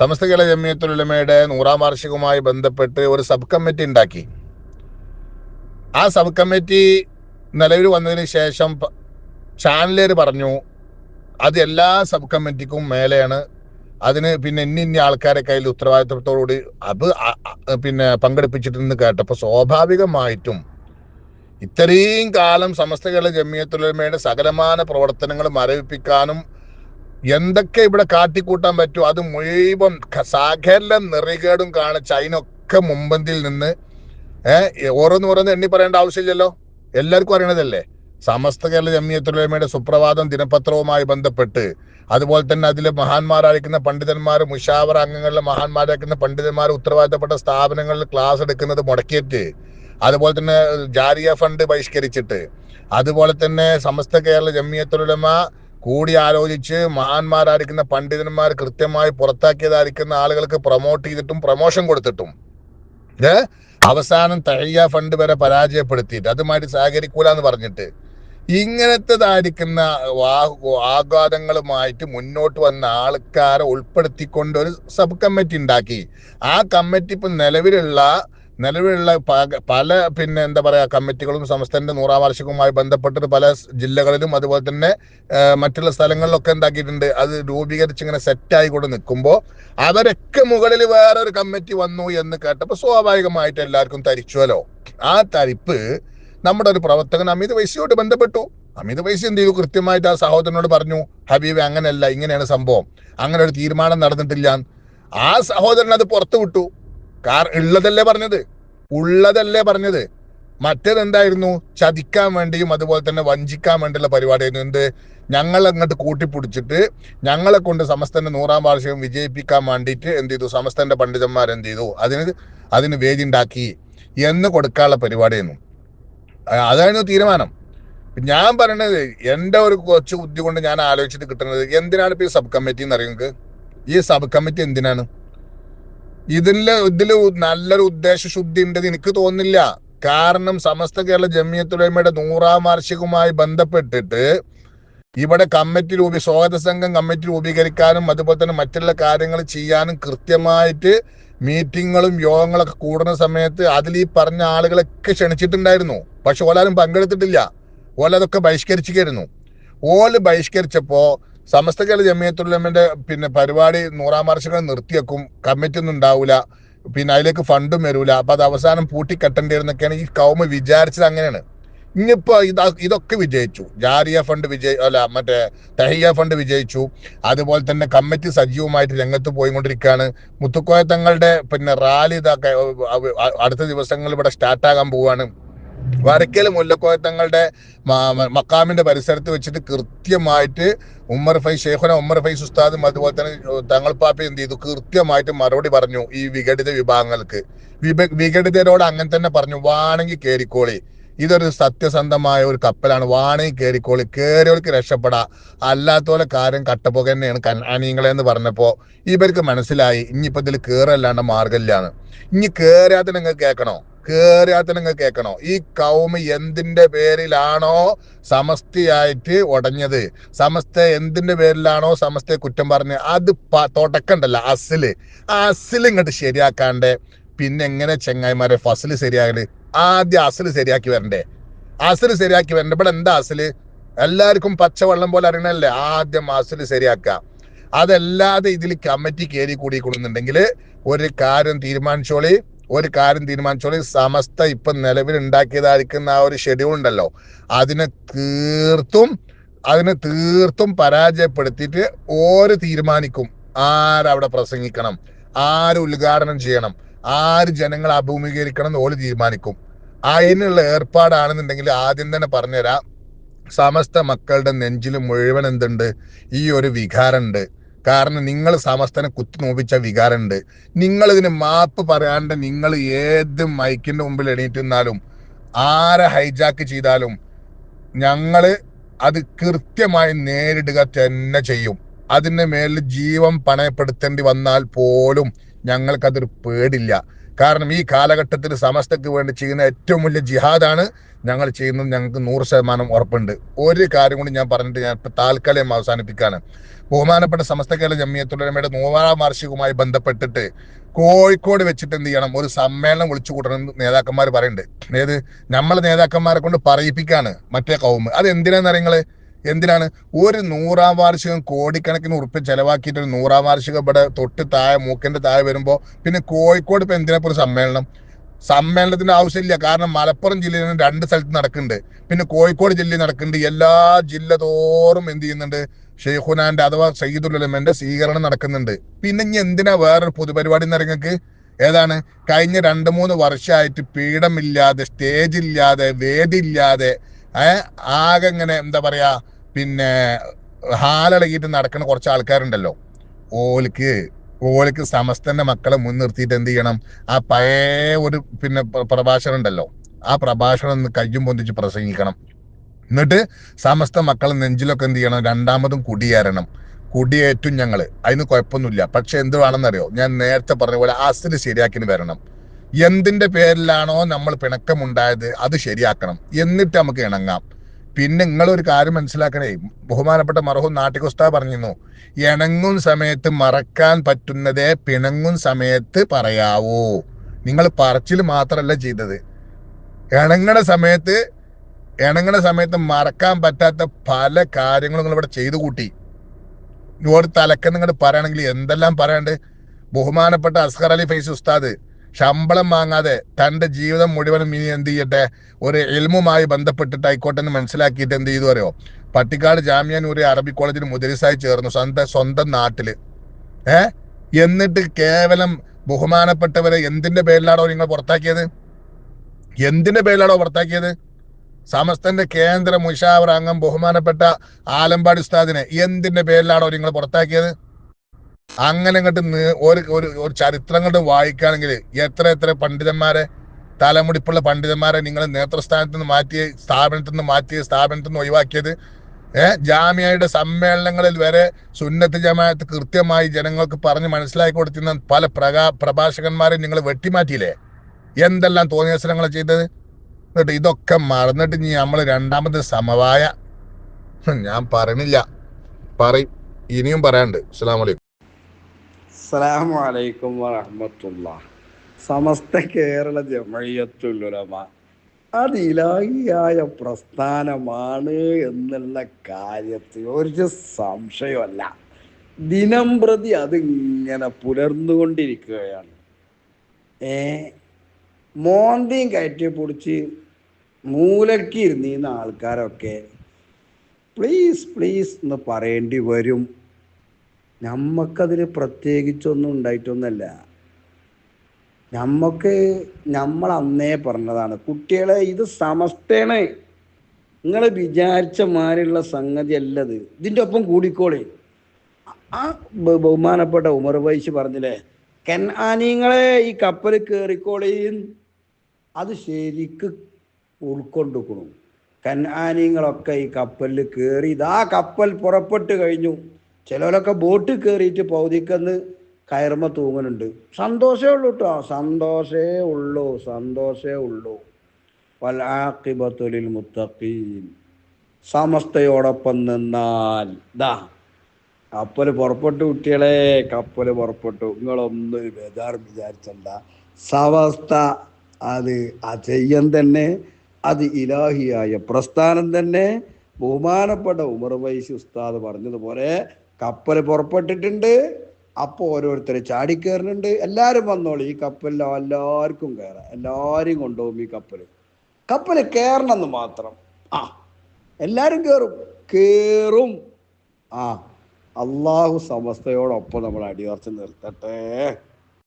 സമസ്ത കേരള ജമിയത്തുലമയുടെ നൂറാം വാർഷികവുമായി ബന്ധപ്പെട്ട് ഒരു സബ് കമ്മിറ്റി ഉണ്ടാക്കി. ആ സബ് കമ്മിറ്റി നിലവിൽ വന്നതിന് ശേഷം ചാനലേർ പറഞ്ഞു അത് എല്ലാ സബ് കമ്മിറ്റിക്കും മേലെയാണ്. അതിന് പിന്നെ ഇന്ന ഇന്ന ആൾക്കാരെ കയ്യിൽ ഉത്തരവാദിത്വത്തോടുകൂടി അത് പിന്നെ പങ്കെടുപ്പിച്ചിട്ടെന്ന് കേട്ടപ്പോൾ സ്വാഭാവികമായിട്ടും ഇത്രയും കാലം സമസ്ത കേരള ജമിയത്തുലമയുടെ സകലമാന പ്രവർത്തനങ്ങൾ മരവിപ്പിക്കാനും എന്തൊക്കെ ഇവിടെ കാട്ടിക്കൂട്ടാൻ പറ്റുമോ അത് മുഴുവൻ സകല നിറികേടും കാണിച്ച് അതിനൊക്കെ മുമ്പന്തിൽ നിന്ന് ഏഹ് ഓരോന്ന് എണ്ണി പറയേണ്ട ആവശ്യമില്ലല്ലോ? എല്ലാവർക്കും അറിയണതല്ലേ? സമസ്ത കേരള ജമിയത്തുലമയുടെ സുപ്രഭാതം ദിനപത്രവുമായി ബന്ധപ്പെട്ട് അതുപോലെ തന്നെ അതിൽ മഹാന്മാരായിരിക്കുന്ന പണ്ഡിതന്മാർ മുഷാവർ അംഗങ്ങളിലെ മഹാന്മാരായിരിക്കുന്ന പണ്ഡിതന്മാർ ഉത്തരവാദിത്തപ്പെട്ട സ്ഥാപനങ്ങളിൽ ക്ലാസ് എടുക്കുന്നത് മുടക്കിയിട്ട് അതുപോലെ തന്നെ ജാരിയ ഫണ്ട് ബഹിഷ്കരിച്ചിട്ട് അതുപോലെ തന്നെ സമസ്ത കേരള ജമിയത്തുലമ കൂടി ആലോചിച്ച് മഹാന്മാരായിരിക്കുന്ന പണ്ഡിതന്മാർ കൃത്യമായി പുറത്താക്കിയതായിരിക്കുന്ന ആളുകൾക്ക് പ്രൊമോട്ട് ചെയ്തിട്ടും പ്രൊമോഷൻ കൊടുത്തിട്ടും അവസാനം തഴിയ ഫണ്ട് വരെ പരാജയപ്പെടുത്തിയിട്ട് അതുമായിട്ട് സഹകരിക്കൂല എന്ന് പറഞ്ഞിട്ട് ഇങ്ങനത്തേതായിരിക്കുന്ന ആഘാതങ്ങളുമായിട്ട് മുന്നോട്ട് വന്ന ആൾക്കാരെ ഉൾപ്പെടുത്തിക്കൊണ്ട് ഒരു സബ് കമ്മിറ്റി ഉണ്ടാക്കി. ആ കമ്മിറ്റി ഇപ്പൊ നിലവിലുള്ള നിലവിലുള്ള പല പിന്നെ എന്താ പറയുക കമ്മിറ്റികളും സംസ്ഥാനത്തിന്റെ നൂറാം വാർഷികവുമായി ബന്ധപ്പെട്ടിട്ട് പല ജില്ലകളിലും അതുപോലെ തന്നെ മറ്റുള്ള സ്ഥലങ്ങളിലൊക്കെ എന്താക്കിയിട്ടുണ്ട്. അത് രൂപീകരിച്ച് ഇങ്ങനെ സെറ്റായി കൂടെ നിൽക്കുമ്പോൾ അവരൊക്കെ മുകളിൽ വേറൊരു കമ്മിറ്റി വന്നു എന്ന് കേട്ടപ്പോൾ സ്വാഭാവികമായിട്ട് എല്ലാവർക്കും തരിച്ചുവല്ലോ. ആ തരിപ്പ് നമ്മുടെ ഒരു പ്രവർത്തകൻ അമിത് വൈസിയോട് ബന്ധപ്പെട്ടു. അമിത് വൈസി എന്ത് ചെയ്തു? കൃത്യമായിട്ട് ആ സഹോദരനോട് പറഞ്ഞു ഹബീബ് അങ്ങനെയല്ല ഇങ്ങനെയാണ് സംഭവം. അങ്ങനെ ഒരു തീരുമാനം നടന്നിട്ടില്ല. ആ സഹോദരൻ അത് പുറത്തു വിട്ടു. കാർ ഉള്ളതല്ലേ പറഞ്ഞത്? ഉള്ളതല്ലേ പറഞ്ഞത്? മറ്റേത് എന്തായിരുന്നു ചതിക്കാൻ വേണ്ടിയും അതുപോലെ തന്നെ വഞ്ചിക്കാൻ വേണ്ടിയുള്ള പരിപാടിയായിരുന്നു. എന്ത്? ഞങ്ങൾ അങ്ങോട്ട് കൂട്ടിപ്പിടിച്ചിട്ട് ഞങ്ങളെ കൊണ്ട് സമസ്തന്റെ നൂറാം വാർഷികം വിജയിപ്പിക്കാൻ വേണ്ടിയിട്ട് എന്ത് ചെയ്തു? സമസ്തന്റെ പണ്ഡിതന്മാർ എന്ത് ചെയ്തു? അതിന് അതിന് വേദി ഉണ്ടാക്കി എന്ന് കൊടുക്കാനുള്ള പരിപാടിയായിരുന്നു. അതായിരുന്നു തീരുമാനം. ഞാൻ പറയണത് എന്റെ ഒരു കൊച്ചു ബുദ്ധി കൊണ്ട് ഞാൻ ആലോചിച്ചിട്ട് കിട്ടുന്നത് എന്തിനാണ് ഇപ്പൊ ഈ സബ് കമ്മിറ്റി എന്ന് അറിയുന്നത് ഈ സബ് കമ്മിറ്റി എന്തിനാണ്? ഇതിൽ ഇതിൽ നല്ലൊരു ഉദ്ദേശ ശുദ്ധി ഉണ്ടെന്ന് എനിക്ക് തോന്നുന്നില്ല. കാരണം സമസ്ത കേരള ജമിയത്തുലമയുടെ നൂറാം വാർഷികവുമായി ബന്ധപ്പെട്ടിട്ട് ഇവിടെ കമ്മിറ്റി രൂപീ സ്വാഗത സംഘം കമ്മിറ്റി രൂപീകരിക്കാനും അതുപോലെ തന്നെ മറ്റുള്ള കാര്യങ്ങൾ ചെയ്യാനും കൃത്യമായിട്ട് മീറ്റിങ്ങുകളും യോഗങ്ങളൊക്കെ കൂടുന്ന സമയത്ത് അതിൽ ഈ പറഞ്ഞ ആളുകളൊക്കെ ക്ഷണിച്ചിട്ടുണ്ടായിരുന്നു. പക്ഷെ ഓലാരും പങ്കെടുത്തിട്ടില്ല. ഓലതൊക്കെ അതൊക്കെ ബഹിഷ്കരിച്ചിരിക്കുന്നു. ഓൽ ബഹിഷ്കരിച്ചപ്പോ സമസ്ത കേരള ജമിയത്തുള്ളമന്റെ പിന്നെ പരിപാടി നൂറാം വാർഷികം നിർത്തിയേക്കും കമ്മിറ്റി ഒന്നും ഉണ്ടാവില്ല പിന്നെ അതിലേക്ക് ഫണ്ടും വരൂല. അപ്പൊ അത് അവസാനം പൂട്ടിക്കെട്ടേണ്ടി വരുന്നൊക്കെയാണ് ഈ കൗമ വിചാരിച്ചത് അങ്ങനെയാണ്. ഇനിയിപ്പോ ഇത് ഇതൊക്കെ വിജയിച്ചു. ജാരിയ ഫണ്ട് വിജയി അല്ല മറ്റേ തഹിയ ഫണ്ട് വിജയിച്ചു. അതുപോലെ തന്നെ കമ്മിറ്റി സജീവമായിട്ട് രംഗത്ത് പോയിക്കൊണ്ടിരിക്കുകയാണ്. മുത്തുക്കോയ തങ്ങളുടെ പിന്നെ റാലി ഇതൊക്കെ അടുത്ത ദിവസങ്ങളിൽ ഇവിടെ സ്റ്റാർട്ടാകാൻ പോവാണ് വരക്കൽ മുല്ലക്കോയ തങ്ങളുടെ മ- മ- മക്കാമിന്റെ പരിസരത്ത് വെച്ചിട്ട് കൃത്യമായിട്ട് ഉമ്മർ ഫൈ ഷെയ്ഖുന ഉമ്മർ ഫൈസ് ഉസ്താദും അതുപോലെ തന്നെ തങ്ങൾ പാപ്പി എന്ത് ചെയ്തു? കൃത്യമായിട്ട് മറുപടി പറഞ്ഞു ഈ വിഘടിത വിഭാഗങ്ങൾക്ക്. വിഭ- വിഘടിതരോട് അങ്ങനെ തന്നെ പറഞ്ഞു വാണെങ്കിൽ കേറിക്കോളി. ഇതൊരു സത്യസന്ധമായ ഒരു കപ്പലാണ്. വാണെങ്കിൽ കയറിക്കോളി കയറിയവർക്ക് രക്ഷപ്പെടാ. അല്ലാത്തോലെ കാര്യം കട്ടപ്പുക തന്നെയാണ് കനാനീങ്ങളെ എന്ന് പറഞ്ഞപ്പോൾ ഇവർക്ക് മനസ്സിലായി. ഇനിയിപ്പോൾ ഇതിൽ കയറല്ലാണ്ട് മാർഗമില്ലാന്ന് ഇനി കയറാതെ നിങ്ങൾ കേൾക്കണോ? കേറിയാത്ത നിങ്ങൾ കേൾക്കണോ? ഈ കൗമ എന്തിന്റെ പേരിലാണോ സമസ്തയായിട്ട് ഉടഞ്ഞത്? സമസ്ത എന്തിന്റെ പേരിലാണോ സമസ്തയെ കുറ്റം പറഞ്ഞ്? അത് തുടക്കണ്ടല്ല അസിൽ. ആ അസിൽ ഇങ്ങോട്ട് ശരിയാക്കാണ്ട് പിന്നെ എങ്ങനെ ചെങ്ങായിമാരെ ഫസൽ ശരിയാകൽ? ആദ്യം അസിൽ ശരിയാക്കി വരണ്ടേ? അസിൽ ശരിയാക്കി വരണ്ടേ? ഇവിടെ എന്താ അസിൽ? എല്ലാവർക്കും പച്ചവെള്ളം പോലെ അറിയണല്ലേ? ആദ്യം അസിൽ ശരിയാക്കുക അതല്ലാതെ ഇതിൽ കമ്മിറ്റി കയറി കൂടി കൊടുക്കുന്നുണ്ടെങ്കിൽ ഒരു കാര്യം തീരുമാനിച്ചോളി. ഒരു കാര്യം തീരുമാനിച്ചോളി. സമസ്ത ഇപ്പം നിലവിൽ ഉണ്ടാക്കിയതായിരിക്കുന്ന ആ ഒരു ഷെഡ്യൂൾ ഉണ്ടല്ലോ. അതിനെ തീർത്തും അതിനെ തീർത്തും പരാജയപ്പെടുത്തിയിട്ട് ഓര് തീരുമാനിക്കും ആരവിടെ പ്രസംഗിക്കണം ആര് ഉദ്ഘാടനം ചെയ്യണം ആര് ജനങ്ങൾ അഭിമുഖീകരിക്കണം എന്ന് ഓൽ തീരുമാനിക്കും. അതിനുള്ള ഏർപ്പാടാണെന്നുണ്ടെങ്കിൽ ആദ്യം തന്നെ പറഞ്ഞുതരാം. സമസ്ത മക്കളുടെ നെഞ്ചിൽ മുഴുവൻ എന്തുണ്ട്? ഈ ഒരു വികാരമുണ്ട്. കാരണം നിങ്ങൾ സമസ്തനെ കുത്തി നോപ്പിച്ച വികാരമുണ്ട്. നിങ്ങൾ ഇതിന് മാപ്പ് പറയാണ്ട് നിങ്ങൾ ഏത് മൈക്കിന്റെ മുമ്പിൽ എണീറ്റ് നിന്നാലും ആരെ ഹൈജാക്ക് ചെയ്താലും ഞങ്ങൾ അത് കൃത്യമായി നേരിടുക തന്നെ ചെയ്യും. അതിന്റെ മേലിൽ ജീവൻ പണയപ്പെടുത്തേണ്ടി വന്നാൽ പോലും ഞങ്ങൾക്കതൊരു പേടില്ല. കാരണം ഈ കാലഘട്ടത്തിൽ സമസ്തക്ക് വേണ്ടി ചെയ്യുന്ന ഏറ്റവും വലിയ ജിഹാദാണ് ഞങ്ങൾ ചെയ്യുന്നത് ഞങ്ങൾക്ക് നൂറ് ശതമാനം ഉറപ്പുണ്ട്. ഒരു കാര്യം കൂടി ഞാൻ പറഞ്ഞിട്ട് ഞാൻ ഇപ്പം താൽക്കാലികം അവസാനിപ്പിക്കാണ്. ബഹുമാനപ്പെട്ട സമസ്ത കേരള ജമ്മിയത്തുള്ളമയുടെ നൂറാം വാർഷികവുമായി ബന്ധപ്പെട്ടിട്ട് കോഴിക്കോട് വെച്ചിട്ട് എന്ത് ചെയ്യണം? ഒരു സമ്മേളനം വിളിച്ചു കൂട്ടണം നേതാക്കന്മാർ പറയുന്നുണ്ട്. ഏത്? നമ്മളെ നേതാക്കന്മാരെ കൊണ്ട് പറയിപ്പിക്കാണ് മറ്റേ കൗമ്. അത് എന്തിനാന്ന് അറിയങ്ങൾ എന്തിനാണ്? ഒരു നൂറാം വാർഷികം കോടിക്കണക്കിന് ഉറുപ്പ് ചെലവാക്കിയിട്ട് ഒരു നൂറാം വാർഷികം ഇവിടെ തൊട്ട് താഴെ മൂക്കിന്റെ താഴെ വരുമ്പോൾ പിന്നെ കോഴിക്കോട് ഇപ്പൊ എന്തിനാ സമ്മേളനം? സമ്മേളനത്തിന്റെ ആവശ്യമില്ല. കാരണം മലപ്പുറം ജില്ലയിൽ നിന്ന് രണ്ട് സ്ഥലത്ത് നടക്കുന്നുണ്ട്. പിന്നെ കോഴിക്കോട് ജില്ലയിൽ നടക്കുന്നുണ്ട്. എല്ലാ ജില്ല തോറും എന്ത് ചെയ്യുന്നുണ്ട്? ഷെയ്ഖുനാന്റെ അഥവാ സയ്യിദുലമന്റെ സ്വീകരണം നടക്കുന്നുണ്ട്. പിന്നെ ഇനി എന്തിനാ വേറൊരു പൊതുപരിപാടി നിറങ്ങൾക്ക് ഏതാണ്? കഴിഞ്ഞ രണ്ട് മൂന്ന് വർഷമായിട്ട് പീഠമില്ലാതെ സ്റ്റേജ് ഇല്ലാതെ വേദി ഇല്ലാതെ ഏഹ് ആകെ ഇങ്ങനെ എന്താ പറയാ പിന്നെ ഹാലടങ്ങിയിട്ട് നടക്കുന്ന കുറച്ച് ആൾക്കാരുണ്ടല്ലോ. ഓലിക്ക് ഓലിക്ക് സമസ്തന്റെ മക്കളെ മുൻനിർത്തിയിട്ട് എന്ത് ചെയ്യണം? ആ പഴയ ഒരു പിന്നെ പ്രഭാഷണം ഉണ്ടല്ലോ ആ പ്രഭാഷണം ഒന്ന് കയ്യും പൊന്തിച്ച് പ്രസംഗിക്കണം. എന്നിട്ട് സമസ്ത മക്കളെ നെഞ്ചിലൊക്കെ എന്ത് ചെയ്യണം? രണ്ടാമതും കുടിയേറണം. കുടിയേറ്റും ഞങ്ങൾ അതിന് കുഴപ്പമൊന്നുമില്ല. പക്ഷെ എന്ത് വേണമെന്നറിയോ? ഞാൻ നേരത്തെ പറഞ്ഞ പോലെ അസിൽ ശരിയാക്കിന് വരണം. എന്തിന്റെ പേരിലാണോ നമ്മൾ പിണക്കമുണ്ടായത്? അത് ശരിയാക്കണം. എന്നിട്ട് നമുക്ക് ഇണങ്ങാം. പിന്നെ നിങ്ങളൊരു കാര്യം മനസ്സിലാക്കണേ. ബഹുമാനപ്പെട്ട മറഹു നാട്ടികുസ്താ പറഞ്ഞിരുന്നു. ഇണങ്ങും സമയത്ത് മറക്കാൻ പറ്റുന്നതേ പിണങ്ങും സമയത്ത് പറയാവൂ. നിങ്ങൾ പറച്ചിൽ മാത്രമല്ല ചെയ്തത്. ഇണങ്ങണ സമയത്ത് ഇണങ്ങണ സമയത്ത് മറക്കാൻ പറ്റാത്ത പല കാര്യങ്ങളും നിങ്ങൾ ഇവിടെ ചെയ്തു കൂട്ടി. ഒരു തലക്ക് നിങ്ങൾ പറയുകയാണെങ്കിൽ എന്തെല്ലാം പറയാണ്ട് ബഹുമാനപ്പെട്ട അസ്ഹർ അലി ഫൈസ് ഉസ്താദ് ശമ്പളം വാങ്ങാതെ തന്റെ ജീവിതം മുഴുവനും ഇനി എന്ത് ചെയ്യട്ടെ? ഒരു എൽമുമായി ബന്ധപ്പെട്ടിട്ട് ആയിക്കോട്ടെ എന്ന് മനസ്സിലാക്കിയിട്ട് എന്ത് ചെയ്തു അറിയോ? പട്ടിക്കാട് ജാമ്യാനൂരി അറബി കോളേജിൽ മുദരിസായി ചേർന്നു സ്വന്തം സ്വന്തം നാട്ടിൽ ഏ? എന്നിട്ട് കേവലം ബഹുമാനപ്പെട്ടവരെ എന്തിന്റെ പേരിലാണോ നിങ്ങൾ പുറത്താക്കിയത്? എന്തിന്റെ പേരിലാണോ പുറത്താക്കിയത്? സമസ്തന്റെ കേന്ദ്ര മുഷാവർ അംഗം ബഹുമാനപ്പെട്ട ആലമ്പാടി ഉസ്താദിനെ എന്തിന്റെ പേരിലാണോ നിങ്ങൾ പുറത്താക്കിയത്? അങ്ങനെ അങ്ങോട്ട് ഒരു ഒരു ചരിത്രങ്ങളുടെ വായിക്കുകയാണെങ്കിൽ എത്ര എത്ര പണ്ഡിതന്മാരെ തലമുടിപ്പുള്ള പണ്ഡിതന്മാരെ നിങ്ങൾ നേതൃസ്ഥാനത്ത് നിന്ന് മാറ്റിയ സ്ഥാപനത്തിൽ നിന്ന് മാറ്റിയ സ്ഥാപനത്തിൽ നിന്ന് ഒഴിവാക്കിയത്? ഏഹ് ജാമ്യയുടെ സമ്മേളനങ്ങളിൽ വരെ സുന്നത്ത് ജമാഅത്ത് കൃത്യമായി ജനങ്ങൾക്ക് പറഞ്ഞ് മനസ്സിലാക്കി കൊടുത്തിരുന്ന പല പ്രകാ പ്രഭാഷകന്മാരെ നിങ്ങൾ വെട്ടിമാറ്റിയില്ലേ? എന്തെല്ലാം തോന്നിയസനങ്ങൾ ചെയ്തത്? എന്നിട്ട് ഇതൊക്കെ മറന്നിട്ട് ഇനി നമ്മൾ രണ്ടാമത് സമവായ. ഞാൻ പറയണില്ല. പറയും. ഇനിയും പറയാണ്ട് അസ്സാം അലൈക്കും. അസ്സലാമു അലൈക്കും വറഹമത്തുള്ള സമസ്ത കേരള ജമയത്തുലുലമ അത് ഇലാഹിയായ പ്രസ്ഥാനമാണ് എന്നുള്ള കാര്യത്തിൽ ഒരു സംശയമല്ല. ദിനം പ്രതി അതിങ്ങനെ പുലർന്നുകൊണ്ടിരിക്കുകയാണ്. ഏ മോന്തിയും കയറ്റി പൊടിച്ച് മൂലക്കിരുന്നീന്ന ആൾക്കാരൊക്കെ പ്ലീസ് പ്ലീസ് എന്ന് പറയേണ്ടി വരും. നമ്മക്കതിൽ പ്രത്യേകിച്ചൊന്നും ഉണ്ടായിട്ടൊന്നല്ല നമ്മക്ക് നമ്മൾ അന്നേ പറഞ്ഞതാണ് കുട്ടികളെ ഇത് സമസ്തയാണ്. നിങ്ങൾ വിചാരിച്ച മാതിരിയുള്ള സംഗതി അല്ലത് ഇതിന്റെ ഒപ്പം കൂടിക്കോളി. ആ ബഹുമാനപ്പെട്ട ഉമർ വൈശ് പറഞ്ഞില്ലേ കെൻ ആനിങ്ങളെ ഈ കപ്പൽ കയറിക്കോളിയും അത് ശരിക്ക് ഉൾക്കൊണ്ടിരിക്കണു ആനിങ്ങളൊക്കെ ഈ കപ്പലിൽ കയറി ഇതാ കപ്പൽ പുറപ്പെട്ട് കഴിഞ്ഞു. ചിലരൊക്കെ ബോട്ട് കയറിയിട്ട് പൗതിക്കന്ന് കയറുമ്പ തൂങ്ങുന്നുണ്ട് സന്തോഷമേ ഉള്ളൂ കേട്ടോ സന്തോഷേ ഉള്ളൂ സന്തോഷേ ഉള്ളൂ. വലാഖിബത്തുലിൽ മുത്തഖീൻ. സമസ്തയോടൊപ്പം നിന്നാൽ. ദാ കപ്പൽ പുറപ്പെട്ടു കുട്ടികളെ കപ്പൽ പുറപ്പെട്ടു. നിങ്ങളൊന്നും ബേജാർ വിചാരിച്ചണ്ട. സമസ്ത അത് അജയ്യം തന്നെ അത് ഇലാഹിയായ പ്രസ്ഥാനം തന്നെ. ബഹുമാനപ്പെട്ട ഉമർ വൈസി ഉസ്താദ് പറഞ്ഞതുപോലെ കപ്പൽ പുറപ്പെട്ടിട്ടുണ്ട്. അപ്പോൾ ഓരോരുത്തർ ചാടിക്കയറുന്നുണ്ട് എല്ലാവരും വന്നോളൂ. ഈ കപ്പലിൽ എല്ലാവർക്കും കയറാം എല്ലാവരെയും കൊണ്ടുപോകും ഈ കപ്പൽ കപ്പൽ കയറണമെന്ന് മാത്രം. ആ എല്ലാവരും കയറും കയറും ആ അള്ളാഹു സമസ്തയോടൊപ്പം നമ്മൾ അടിയുറച്ച് നിർത്തട്ടെ.